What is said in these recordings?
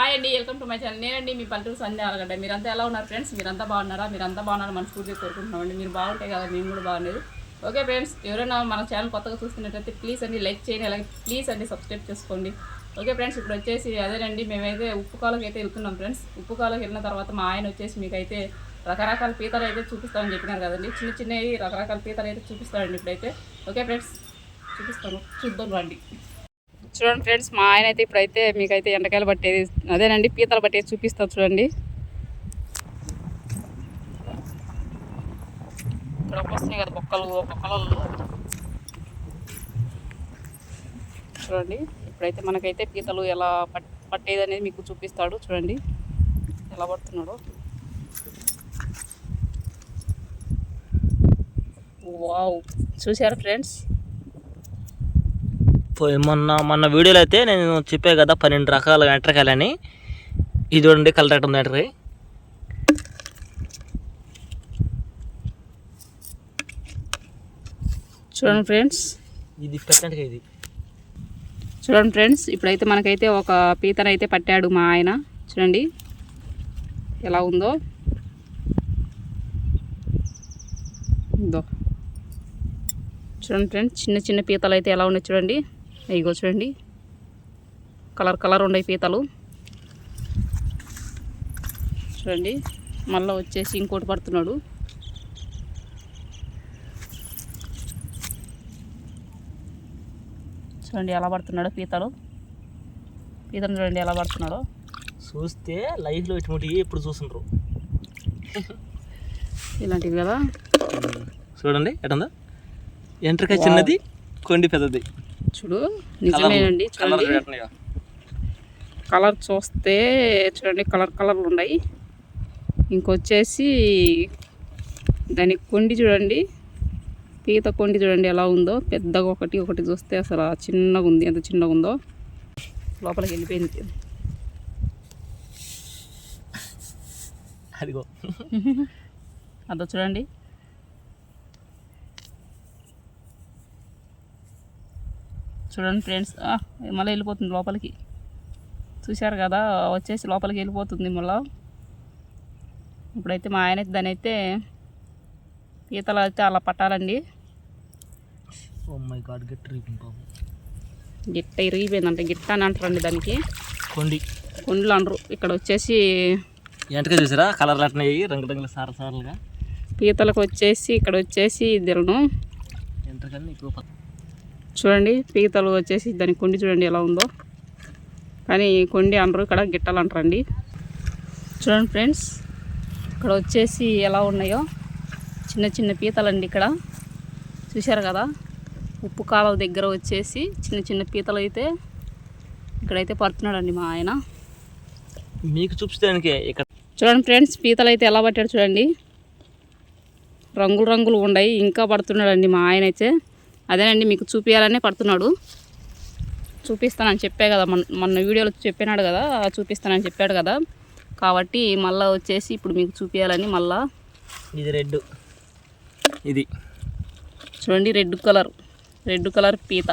Hi అండి welcome to my channel నేనండి మీ పల్లెటూరు సంధ్య అలగడ్డ మీరంతా ఎలా ఉన్నారు ఫ్రెండ్స్ మీరంతా బాగున్నారా? మీరంతా బాగున్నారు మనస్ఫూర్తిగా కోరుకుంటున్నామండి మీరు బాగుంటే కదా మేము కూడా బాగుండేది. ఓకే ఫ్రెండ్స్ ఎవరైనా మన ఛానల్ కొత్తగా చూస్తున్నట్టయితే ప్లీజ్ అండి లైక్ చేయండి అలాగే ప్లీజ్ అండి సబ్స్క్రైబ్ చేసుకోండి. ఓకే ఫ్రెండ్స్ ఇప్పుడు వచ్చేసి అదేనండి మేమైతే ఉప్పు కాలకి అయితే వెళ్తున్నాం ఫ్రెండ్స్ ఉప్పు కాలకి వెళ్ళిన తర్వాత మా ఆయన వచ్చేసి మీకైతే రకరకాల పీతలు అయితే చూపిస్తామని చెప్పినారు కదండి. చిన్న చిన్నవి రకరకాల పీతలు అయితే చూపిస్తాడండి ఇప్పుడైతే. ఓకే ఫ్రెండ్స్ చూపిస్తాను. చూద్దాం రండి. చూడండి ఫ్రెండ్స్ మా ఆయన అయితే ఇప్పుడైతే మీకైతే ఎండకాయలు పట్టేది అదేనండి పీతలు పట్టేది చూపిస్తాను చూడండి. ఇక్కడ వస్తున్నాయి కదా బొక్కలు బొక్కలు చూడండి ఇప్పుడైతే మనకైతే పీతలు ఎలా పట్ పట్టేది అనేది మీకు చూపిస్తాడు చూడండి. ఎలా పడుతున్నాడో. వావ్. చూసారా ఫ్రెండ్స్? మొన్న మొన్న వీడియోలో అయితే నేను చెప్పే కదా పన్నెండు రకాల ఎంట్రకాయలని ఇది చూడండి కలర్ ఉంది ఎంట్రకాయ చూడండి ఫ్రెండ్స్. ఇది పెద్ద ఇది. చూడండి ఫ్రెండ్స్ ఇప్పుడైతే మనకైతే ఒక పీతనైతే పట్టాడు మా ఆయన. చూడండి. ఎలా ఉందో. ఉందో చూడండి ఫ్రెండ్స్ చిన్న చిన్న పీతలు అయితే ఎలా ఉన్నాయి చూడండి. ఇగో చూడండి. కలర్ కలర్ ఉన్నాయి పీతలు. చూడండి. మళ్ళీ వచ్చేసి ఇంకోటి పడుతున్నాడు. చూడండి ఎలా పడుతున్నాడో పీతలు. పీతలు చూడండి ఎలా పడుతున్నాడో. చూస్తే లైఫ్లో ఇటువంటి ఎప్పుడు చూస్తుండ్రు? ఇలాంటివి కదా. చూడండి ఎటుందో? ఎంట్రకాయ చిన్నది కొండి పెద్దది. చూడు నిజమేనండి కలర్ చూడండి. కలర్ చూస్తే చూడండి కలర్ కలర్లు ఉన్నాయి. ఇంకొచ్చేసి దాని కొండి చూడండి. పీత కొండి చూడండి ఎలా ఉందో. పెద్దగా ఒకటి ఒకటి చూస్తే అసలు చిన్నగా ఉంది. ఎంత చిన్నగా ఉందో. లోపలికి వెళ్ళిపోయింది. అదిగో. అదో చూడండి. చూడండి ఫ్రెండ్స్. మళ్ళీ వెళ్ళిపోతుంది లోపలికి. చూశారు కదా వచ్చేసి లోపలికి వెళ్ళిపోతుంది మళ్ళీ. ఇప్పుడైతే మా ఆయన దాని అయితే పీతలు అయితే అలా పట్టాలండి. గాడ్ గట్టి ఇరిగిపోయిందంట. గిట్ట అని అంటారండి దానికి. కొండి. కొండలు అనరు. ఇక్కడ వచ్చేసి ఎంటకాయ చూసారా? కలర్లు అట్టినాయి రంగు రంగుల సార సారలుగా పీతలకు వచ్చేసి ఇక్కడ వచ్చేసి పక్క చూడండి పీతలు వచ్చేసి దాని కొండి చూడండి ఎలా ఉందో. కానీ కొండి అనరు ఇక్కడ గిట్టలు అంటారండి. చూడండి ఫ్రెండ్స్ ఇక్కడ వచ్చేసి ఎలా ఉన్నాయో. చిన్న చిన్న పీతలండి ఇక్కడ. చూశారు కదా ఉప్పు కాలువ దగ్గర వచ్చేసి చిన్న చిన్న పీతలు అయితే ఇక్కడైతే పడుతున్నాడండి మా ఆయన. మీకు చూపించడానికి ఇక్కడ. చూడండి ఫ్రెండ్స్ పీతలు అయితే ఎలా పట్టాడు చూడండి. రంగులు రంగులు ఉన్నాయి ఇంకా పడుతున్నాడండి మా ఆయన అయితే. అదేనండి మీకు చూపించాలనే పడుతున్నాడు. చూపిస్తానని చెప్పే కదా మొన్న మొన్న వీడియోలో చెప్పినాడు కదా చూపిస్తానని చెప్పాడు కదా. కాబట్టి మళ్ళీ వచ్చేసి ఇప్పుడు మీకు చూపించాలని మళ్ళా. ఇది రెడ్ ఇది. చూడండి రెడ్ కలర్. రెడ్ కలర్ పీత.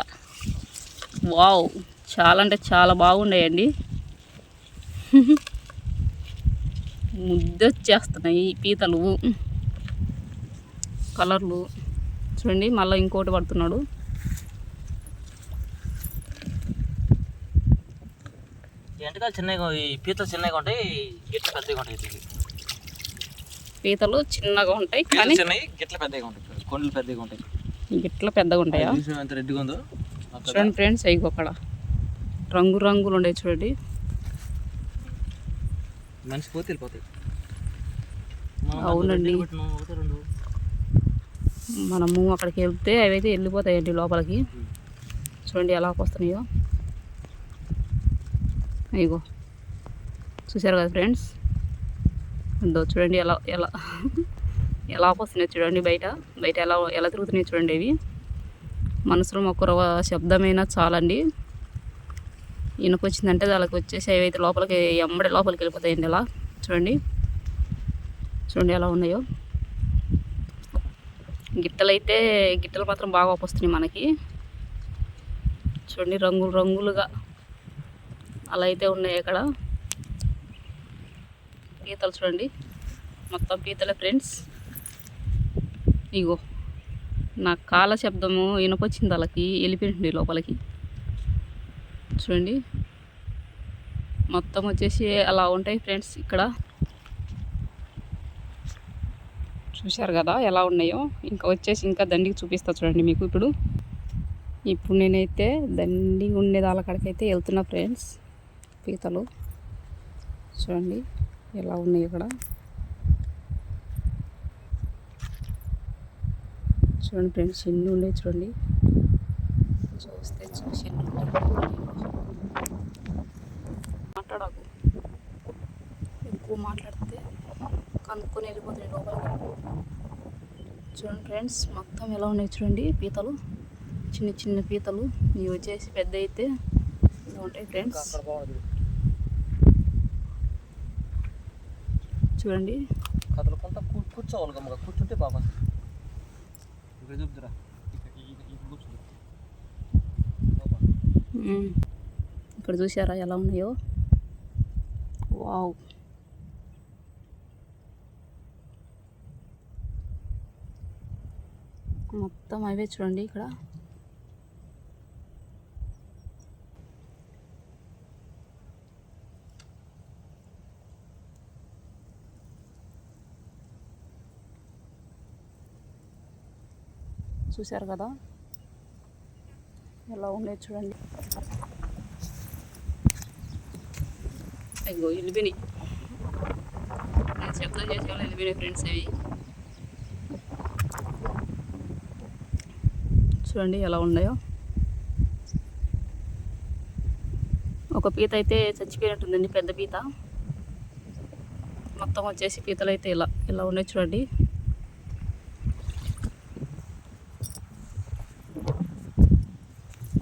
వావ్! చాలా అంటే చాలా బాగున్నాయండి ముద్దొచ్చేస్తున్నాయి పీతలు. కలర్లు. చూడండి మళ్ళీ ఇంకోటి పడుతున్నాడు. ఎంటకాయలు చిన్నగా ఈ పీతలు చిన్నగా ఉంటాయి గిట్ల పెద్దగా ఉంటాయి. పీతలు చిన్నగా ఉంటాయి కానీ చిన్నవి గిట్ల పెద్దగా ఉంటాయి కొండలు పెద్దగా ఉంటాయి. గిట్ల పెద్దగా ఉంటాయా? ఎంత రెడ్గా ఉందో. చూడండి ఫ్రెండ్స్ అయ్యి అక్కడ. రంగు రంగులు ఉండే చూడండి. మనిషి పోతే వెళ్ళిపోతాయి. అవునండి. రెండు పెట్టినాం, ఒకటి రెండు మనము అక్కడికి వెళ్తే అవైతే వెళ్ళిపోతాయండి లోపలికి. చూడండి ఎలా వస్తున్నాయో. అయ్యో చూసారు కదా ఫ్రెండ్స్? ఉందో చూడండి ఎలా ఎలా ఎలా వస్తున్నాయి చూడండి బయట. బయట ఎలా ఎలా తిరుగుతున్నాయి చూడండి ఇవి. మనసులో ఒక్కరవ శబ్దమైనా చాలండి. ఇనుప వచ్చిందంటే దానికి వచ్చేసి అవైతే లోపలికి ఎమ్మడి లోపలికి వెళ్ళిపోతాయండి ఎలా చూడండి. చూడండి ఎలా ఉన్నాయో. గిట్టలైతే గిట్టలు మాత్రం బాగా వస్తున్నాయి మనకి. చూడండి రంగులు రంగులుగా అలా అయితే ఉన్నాయి అక్కడ. పీతలు చూడండి. మొత్తం పీతలే ఫ్రెండ్స్. ఇగో నా కాల శబ్దము వినపొచ్చింది వాళ్ళకి వెళ్ళిపోయింది లోపలికి. చూడండి. మొత్తం వచ్చేసి అలా ఉంటాయి ఫ్రెండ్స్ ఇక్కడ. చూశారు కదా ఎలా ఉన్నాయో. ఇంకా వచ్చేసి ఇంకా దండికి చూపిస్తా చూడండి మీకు ఇప్పుడు. ఇప్పుడు నేనైతే దండి ఉండే దాలకాడికైతే వెళ్తున్నా ఫ్రెండ్స్ పీతలు. చూడండి ఎలా ఉన్నాయి ఇక్కడ. చూడండి ఫ్రెండ్స్ ఎన్ని ఉన్నాయి చూడండి. చూస్తే చూసి ఎన్ని మాట్లాడకు. ఎక్కువ మాట్లాడతాను కనుక్కొని వెళ్ళిపోతుంది లోపలికి చూడండి ఫ్రెండ్స్ మొత్తం ఎలా ఉన్నాయి చూడండి పీతలు. చిన్న చిన్న పీతలు. ఇవి వచ్చేసి పెద్ద అయితే ఇలా ఉంటాయి ఫ్రెండ్స్. చూడండి. కదలకుండా కూర్చోవాలి గమ్మగా కూర్చుంటే బాబా ఇక్కడ చూపుతురా. ఇక్కడ చూసారా ఎలా ఉన్నాయో? వావ్. మొత్తం అవే చూడండి ఇక్కడ. చూశారు కదా? ఎలా ఉన్నాయి చూడండి. అయ్యో వెళ్ళిపోయినాయి నేను శబ్దం చేసేవాళ్ళు వాళ్ళు ఫ్రెండ్స్ అవి. చూడండి ఎలా ఉన్నాయో. ఒక పీత అయితే చచ్చిపోయినట్టుందండి పెద్ద పీత. మొత్తం వచ్చేసి పీతలు అయితే ఇలా ఇలా ఉన్నాయి చూడండి.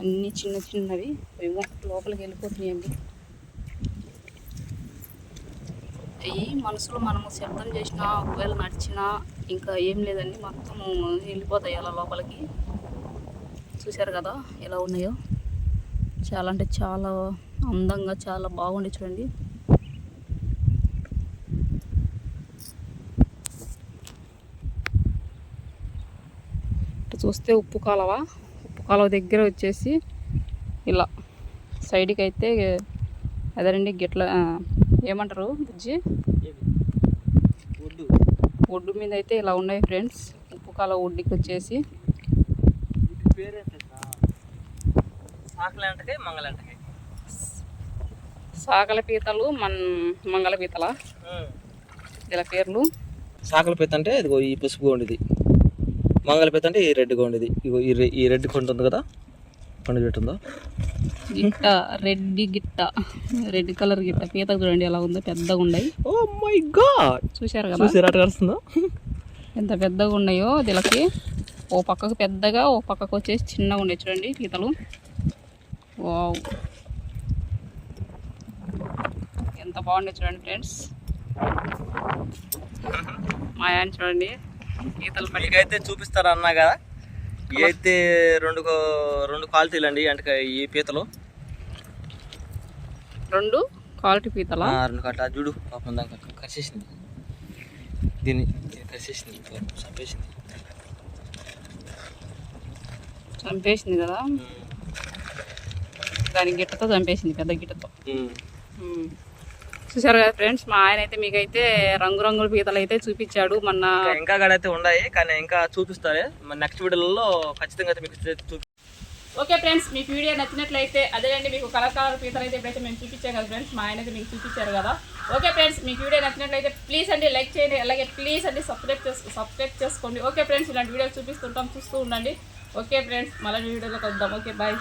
అన్నీ చిన్న చిన్నవి ఏమో లోపలికి వెళ్ళిపోతున్నాయండి. అవి మనసులో మనము శబ్దం చేసినా ఒకవేళ నడిచినా ఇంకా ఏం లేదండి మొత్తం వెళ్ళిపోతాయి అలా లోపలికి. చూశారు కదా ఎలా ఉన్నాయో. చాలా అంటే చాలా అందంగా చాలా బాగుంది చూడండి. చూస్తే ఉప్పు కాలవ? ఉప్పు కాలువ దగ్గర వచ్చేసి ఇలా సైడ్కి అయితే అదేనండి గిట్ల ఏమంటారు బుజ్జి? ఒడ్డు మీద అయితే ఇలా ఉన్నాయి ఫ్రెండ్స్. ఉప్పు కాలువ ఒడ్డుకి వచ్చేసి సాకలంటకాయ మంగళంటకాయ సాగల పీతలు మన్ మంగళ పీతల? ఇలా పేర్లు. సాకల పీత అంటే ఇదిగో ఈ పసుపుగా ఉండేది. మంగళ పీత అంటే ఈ రెడ్గా ఉండేది. ఇగో ఈ రె- ఈ రెడ్ కొండ ఉంది కదా? పండు చెట్టు ఉందో? గిట్ట రెడ్డి గిట్ట. రెడ్ కలర్ గిట్ట. పీత చూడండి ఎలా ఉందో పెద్దగా ఉన్నాయి. Oh my God! చూశారు కదా? చూసి రాట కలుస్తుందో ఎంత పెద్దగా ఉన్నాయో దీనికి ఓ పక్కకు పెద్దగా ఓ పక్కకు వచ్చేసి చిన్నగా ఉన్నాయి. చూడండి పీతలు. వావ్. ఎంత బాగున్నాయి చూడండి ఫ్రెండ్స్. మా ఆయన చూడండి పట్టి. మీకైతే చూపిస్తారా అన్నా కదా? ఇవి అయితే రెండు రెండు క్వాలిటీలు అండి అంటే ఈ పీతలు. రెండు క్వాలిటీ పీతల? రెండు కట్ట చూడు పాపం దాకా కరిచేసింది దీన్ని కరిచేసింది చంపేసింది. చంపేసింది కదా? దాని గిట్టతో చంపేసింది పెద్ద గిట్టతో. చూసారు కదా ఫ్రెండ్స్ మా ఆయన అయితే మీకైతే రంగురంగుల పీతలు అయితే చూపించాడు మొన్న. ఇంకా- గడైతే ఉన్నాయి కానీ ఇంకా చూపిస్తారే మన నెక్స్ట్ వీడియోలలో ఖచ్చితంగా అయితే మీకు చూపి ఓకే ఫ్రెండ్స్ మీకు వీడియో నచ్చినట్లయితే అదేనండి మీకు కలర్ పీతలు అయితే ఇప్పుడైతే మేము చూపించాం కదా ఫ్రెండ్స్ మా ఆయన మీకు చూపించారు కదా. ఓకే ఫ్రెండ్స్ మీకు వీడియో నచ్చినట్లయితే ప్లీజ్ అండి లైక్ చేయండి అలాగే ప్లీజ్ అండి సబ్స్క్రైబ్ చేసు సబ్స్క్రైబ్ చేసుకోండి. ఓకే ఫ్రెండ్స్ ఇలాంటి వీడియోలు చూపిస్తుంటాం చూస్తూ ఉండండి. ఓకే ఫ్రెండ్స్ మళ్ళీ వీడియోలో కలుద్దాం. Okay bye